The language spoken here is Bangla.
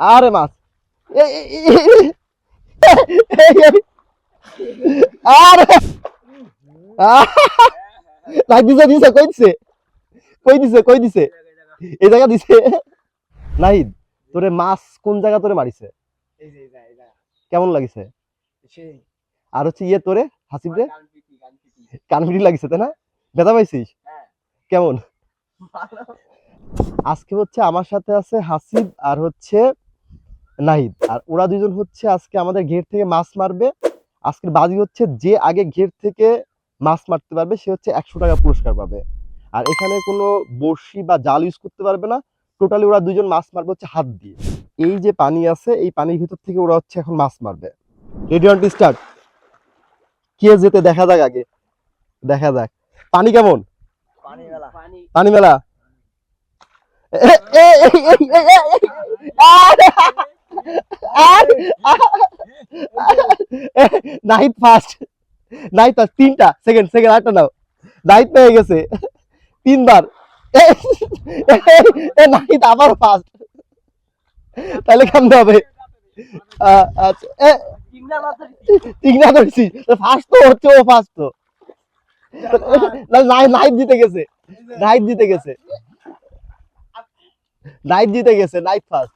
আরে মাছ আরে আহ! দিছে দিছে কই দিছে কই দিছে কই দিছে এই জায়গা দিছে নাহিদ তোরে মাছ কোন জায়গা তোরে মারিছে কেমন লাগিছে আর হচ্ছে ইয়ে তোরে হাসিব রে কানপিটি লাগিছে তাই না ব্যথা পাইছিস হ্যাঁ। কেমন আজকে হচ্ছে আমার সাথে আছে হাসিব আর হচ্ছে নাহিদ আর ওরা দুজন হচ্ছে আজকে আমাদের ঘের থেকে মাছ মারবে আজকের বাজি হচ্ছে যে আগে ঘের থেকে মাছ মারতে পারবে সে হচ্ছে একশো টাকা পুরস্কার পাবে আর এখানে কোনো বড়শি বা জাল ইউজ করতে পারবে না টোটালি ওরা দুজন মাছ মারবে হচ্ছে হাত দিয়ে এই যে পানি আছে এই পানির ভিতর থেকে ওরা হচ্ছে এখন মাছ মারবে রেডি অন স্টার্ট কে যেতে দেখা যাক আগে দেখা যাক পানি কেমন পানি মেলা। ফার্স্ট ফার্স্ট তিনটা সেকেন্ড সেকেন্ড আটটা নাও। পেয়ে গেছে তিনবার। আবার ফার্স্ট তাহলে কেমন হবে? আচ্ছা তিনটা ফার্স্ট তো হচ্ছে ও ফার্স্ট তো। না, নাহিদ নাহিদ জিতে গেছে। নাইট জিতে গেছে। নাইট জিতে গেছে নাইট ফার্স্ট